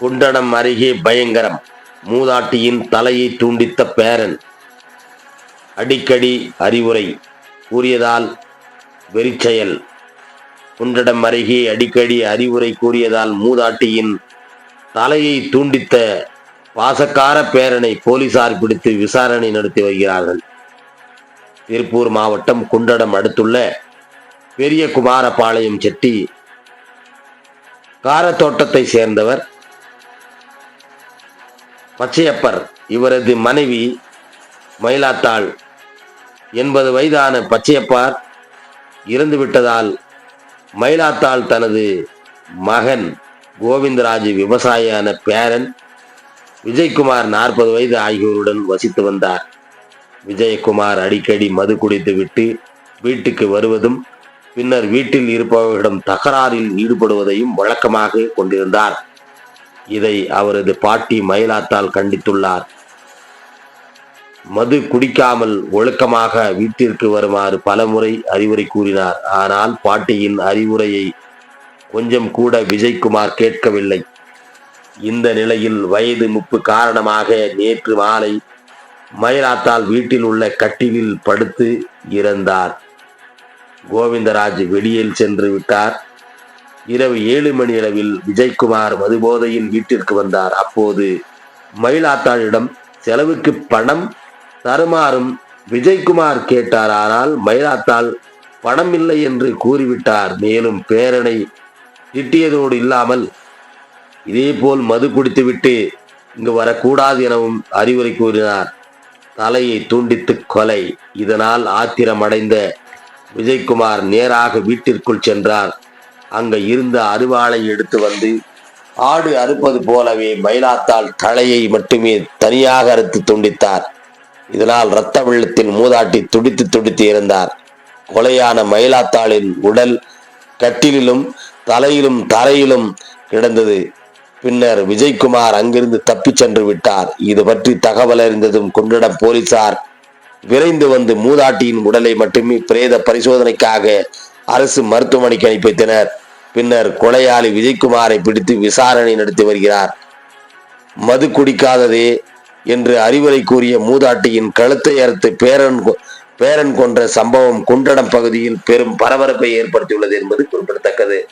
குண்டடம் அருகே பயங்கரம். மூதாட்டியின் தலையை துண்டித்த பேரன். அடிக்கடி அறிவுரை கூறியதால் வெறிச்செயல். குண்டடம் அருகே அடிக்கடி அறிவுரை கூறியதால் மூதாட்டியின் தலையை துண்டித்த வாசக்கார பேரனை போலீசார் பிடித்து விசாரணை நடத்தி வருகிறார்கள். திருப்பூர் மாவட்டம் குண்டடம் அடுத்துள்ள பெரிய குமாரபாளையம் செட்டி காரத்தோட்டத்தை சேர்ந்தவர் பச்சையப்பர். இவரது மனைவி மயிலாத்தாள். எண்பது வயதான பச்சையப்பார் இறந்துவிட்டதால் மயிலாத்தாள் தனது மகன் கோவிந்தராஜ் விவசாயியான பேரன் விஜயகுமார் நாற்பது வயது ஆகியோருடன் வசித்து வந்தார். விஜயகுமார் அடிக்கடி மது குடித்துவிட்டு வீட்டுக்கு வருவதும் பின்னர் வீட்டில் இருப்பவர்களிடம் தகராறில் ஈடுபடுவதையும் வழக்கமாக கொண்டிருந்தார். இதை அவரது பாட்டி மயிலாத்தால் கண்டித்துள்ளார். மது குடிக்காமல் ஒழுக்கமாக வீட்டிற்கு வருமாறு பலமுறை அறிவுரை கூறினார். ஆனால் பாட்டியின் அறிவுரையை கொஞ்சம் கூட விஜய்குமார் கேட்கவில்லை. இந்த நிலையில் வயது முப்பு காரணமாக நேற்று மாலை மயிலாத்தால் வீட்டில் உள்ள கட்டிலில் படுத்து இறந்தார். கோவிந்தராஜ் வெளியில் சென்று விட்டார். இரவு ஏழு மணி அளவில் விஜய்குமார் மதுபோதையில் வீட்டிற்கு வந்தார். அப்போது மயிலாத்தாளிடம் செலவுக்கு பணம் தருமாறும் விஜய்குமார் கேட்டார். ஆனால் மயிலாத்தாள் பணம் இல்லை என்று கூறிவிட்டார். மேலும் பேரனை திட்டியதோடு இல்லாமல் இதேபோல் மது குடித்துவிட்டு இங்கு வரக்கூடாது எனவும் அறிவுரை கூறினார். தலையை துண்டித்து கொலை. இதனால் ஆத்திரமடைந்த விஜய்குமார் நேராக வீட்டிற்குள் சென்றார். அங்க இருந்த அருவாளை எடுத்து வந்து ஆடு அறுப்பது போலவே மயிலாத்தாள் தலையை மட்டுமே தனியாக அறுத்து துண்டித்தார். இதனால் இரத்த வெள்ளத்தில் மூதாட்டி துடித்து துடித்து இருந்தார். கொலையான மயிலாத்தாளின் உடல் கட்டிலிலும் தலையிலும் தரையிலும் கிடந்தது. பின்னர் விஜய்குமார் அங்கிருந்து தப்பிச் சென்று விட்டார். இது பற்றி தகவல் அறிந்ததும் குன்றிடம் போலீசார் விரைந்து வந்து மூதாட்டியின் உடலை மட்டுமே பிரேத பரிசோதனைக்காக அரசு மருத்துவமனைக்கு அனுப்பி வைத்தனர் பின்னர் கொலையாளி விஜய்குமாரை பிடித்து விசாரணை நடத்தி வருகிறார். மது குடிக்காததே என்று அறிவுரை கூறிய மூதாட்டியின் கழுத்தை அறுத்து பேரன் கொ- பேரன் கொன்ற சம்பவம் குண்டடம் பகுதியில் பெரும் பரபரப்பை ஏற்படுத்தியுள்ளது என்பது குறிப்பிடத்தக்கது.